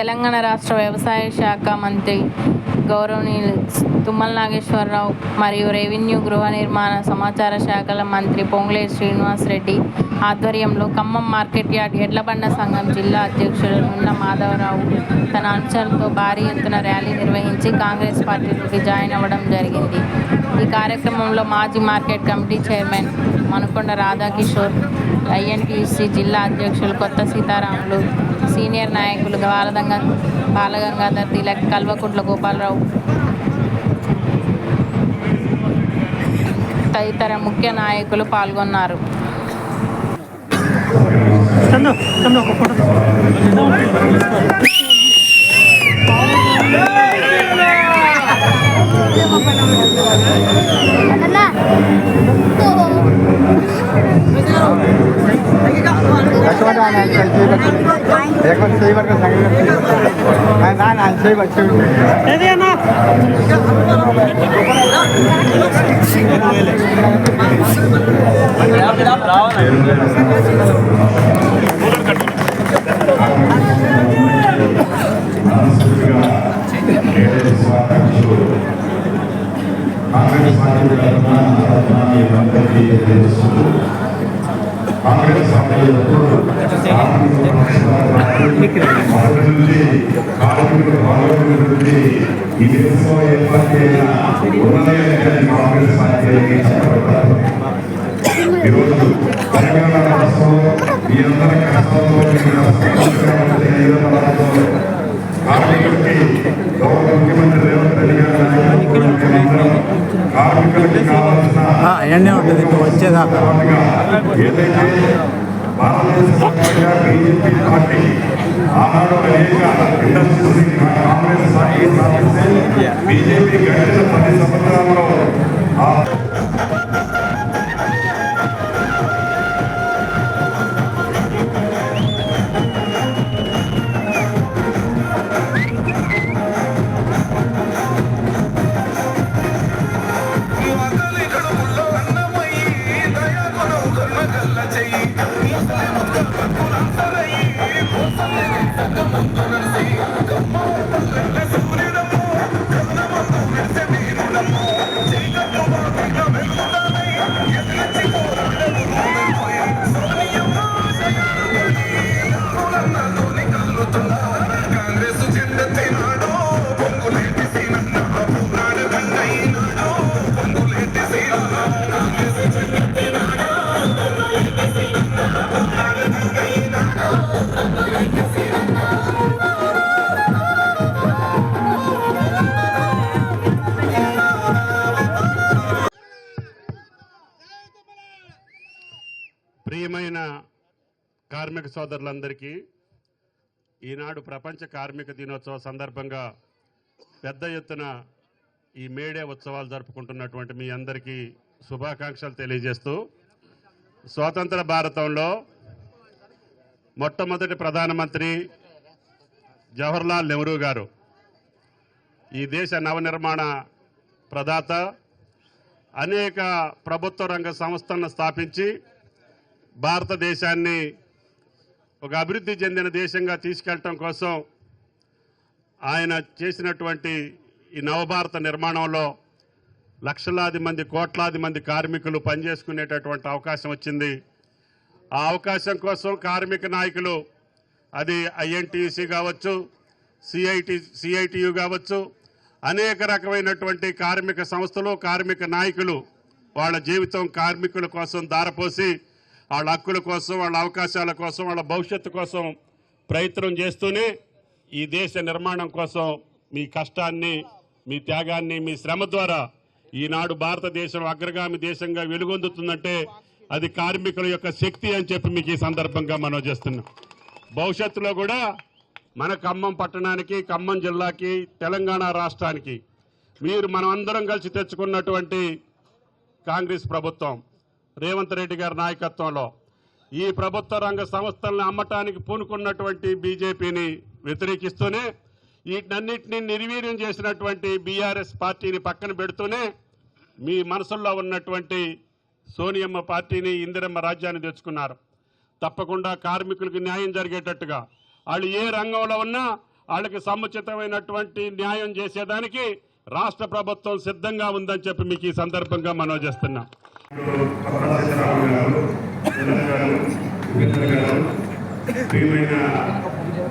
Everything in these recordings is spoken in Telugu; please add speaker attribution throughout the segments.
Speaker 1: తెలంగాణ రాష్ట్ర వ్యవసాయ శాఖ మంత్రి గౌరవనీయులు తుమ్మల నాగేశ్వరరావు మరియు రెవెన్యూ గృహ నిర్మాణ సమాచార శాఖల మంత్రి పొంగులేటి శ్రీనివాసరెడ్డి ఆధ్వర్యంలో ఖమ్మం మార్కెట్ యార్డ్ ఎడ్లబండ సంఘం జిల్లా అధ్యక్షుడు నున్న మాధవరావు తన అంశాలతో భారీ ఎత్తున ర్యాలీ నిర్వహించి కాంగ్రెస్ పార్టీలోకి జాయిన్ అవ్వడం జరిగింది. ఈ కార్యక్రమంలో మాజీ market committee chairman Manukonda Radhakishore INTUC జిల్లా అధ్యక్షులు కొత్త సీతారాములు సీనియర్ నాయకులు బాలదంగ బాలగంగాధర్ తిలక్ కల్వకుంట్ల గోపాలరావు. తదితర ముఖ్య నాయకులు పాల్గొన్నారు.
Speaker 2: చందు
Speaker 3: नाही एक पण सही वर्ग सांगितलं नाही
Speaker 2: नाही सही
Speaker 4: కాంగ్రెస్ పార్టీ ఈ దేశంలో ఏ పార్టీ కాంగ్రెస్ పార్టీ చెప్పబడతారు ఈరోజు తెలంగాణ రాష్ట్రంలో ఈ అందరి గౌరవ ముఖ్యమంత్రి రేవంత్ రెడ్డి గారు కార్మికులకి కావాల్సిన
Speaker 3: అవన్నీ ఉంటుంది. ఇప్పుడు వచ్చేదాకా.
Speaker 4: ఏదైతే భారతదేశ బీజేపీ పార్టీ ఆనాడు అనేక ఇండస్ట్రీస్ కాంగ్రెస్ పార్టీ స్థాపిస్తే బీజేపీ గడిచిన పది సంవత్సరాల్లో
Speaker 5: Thank
Speaker 6: you. కార్మిక సోదరులందరికీ ఈనాడు ప్రపంచ కార్మిక దినోత్సవ సందర్భంగా పెద్ద ఎత్తున ఈ మేడే ఉత్సవాలు జరుపుకుంటున్నటువంటి మీ అందరికీ శుభాకాంక్షలు తెలియజేస్తూ స్వాతంత్ర భారతంలో మొట్టమొదటి ప్రధానమంత్రి జవహర్లాల్ నెహ్రూ గారు ఈ దేశ నవనిర్మాణ ప్రదాత అనేక ప్రభుత్వ రంగ సంస్థలను స్థాపించి భారతదేశాన్ని ఒక అభివృద్ధి చెందిన దేశంగా తీసుకెళ్ళటం కోసం ఆయన చేసినటువంటి ఈ నవభారత నిర్మాణంలో లక్షలాది మంది కోట్లాది మంది కార్మికులు పనిచేసుకునేటటువంటి అవకాశం వచ్చింది. ఆ అవకాశం కోసం కార్మిక నాయకులు అది ఐఎన్టీసీ కావచ్చు సిఐటి సిఐటియు కావచ్చు అనేక రకమైనటువంటి కార్మిక సంస్థలు కార్మిక నాయకులు వాళ్ళ జీవితం కార్మికుల కోసం దారపోసి వాళ్ళ హక్కుల కోసం వాళ్ళ అవకాశాల కోసం వాళ్ళ భవిష్యత్తు కోసం ప్రయత్నం చేస్తూనే ఈ దేశ నిర్మాణం కోసం మీ కష్టాన్ని మీ త్యాగాన్ని మీ శ్రమ ద్వారా ఈనాడు భారతదేశం అగ్రగామి దేశంగా వెలుగొందుతుందంటే అది కార్మికుల యొక్క శక్తి అని చెప్పి మీకు ఈ సందర్భంగా మనం చేస్తున్నాం. భవిష్యత్తులో కూడా మన ఖమ్మం పట్టణానికి ఖమ్మం జిల్లాకి తెలంగాణ రాష్ట్రానికి మీరు మనం అందరం కలిసి తెచ్చుకున్నటువంటి కాంగ్రెస్ ప్రభుత్వం రేవంత్ రెడ్డి గారి నాయకత్వంలో ఈ ప్రభుత్వ రంగ సంస్థలను అమ్మటానికి పూనుకున్నటువంటి బీజేపీని వ్యతిరేకిస్తూనే వీటన్నిటిని నిర్వీర్యం చేసినటువంటి బీఆర్ఎస్ పార్టీని పక్కన పెడుతూనే మీ మనసుల్లో ఉన్నటువంటి సోనియమ్మ పార్టీని ఇందిరమ్మ రాజ్యాన్ని తెచ్చుకున్నారు. తప్పకుండా కార్మికులకు న్యాయం జరిగేటట్టుగా వాళ్ళు ఏ రంగంలో ఉన్నా
Speaker 7: వాళ్ళకి సముచితమైనటువంటి న్యాయం చేసేదానికి రాష్ట్ర ప్రభుత్వం సిద్ధంగా ఉందని చెప్పి మీకు ఈ సందర్భంగా
Speaker 6: మనోజేస్తున్నాం ప్రియమైన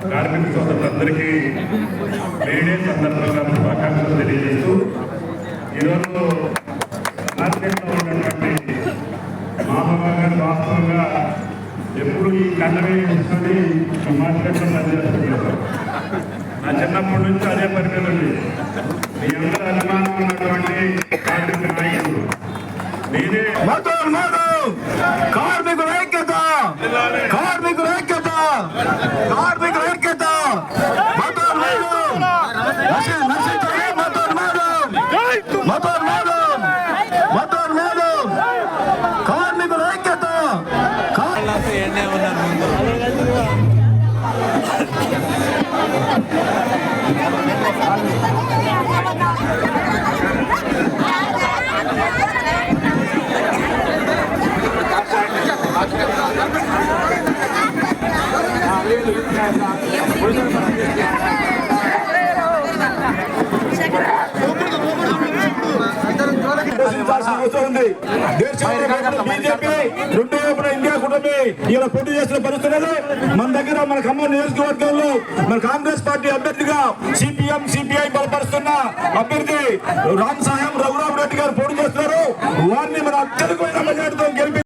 Speaker 6: కార్మిక సోదరులందరికీ మేడే సందర్భంగా శుభాకాంక్షలు తెలియజేస్తూ ఈరోజు మార్కెట్లో ఉన్నటువంటి మామూలుగా గారు వాస్తవంగా ఎప్పుడు ఈ కన్నమే తీసుకొని ఈ మార్కెట్లో పనిచేస్తున్నారు నా చిన్నప్పటి నుంచి అదే పరిస్థితి ఉంది. మీ అందరూ అభిమానం ఉన్నటువంటి కార్మిక
Speaker 8: ¡Mato armada! ఇండియా కూటమి ఇలా పోటీ చేసిన పరిస్థితుల్లో మన దగ్గర మన ఖమ్మం నియోజకవర్గంలో మన కాంగ్రెస్ పార్టీ అభ్యర్థిగా సిపిఎం సిపిఐ బలపరుస్తున్న అభ్యర్థి రామ్ సాహెబ్ రఘురామ్ రెడ్డి గారు పోటీ చేస్తున్నారు. వారిని మన అత్యధికమైన మెజార్టీతో గెలిపి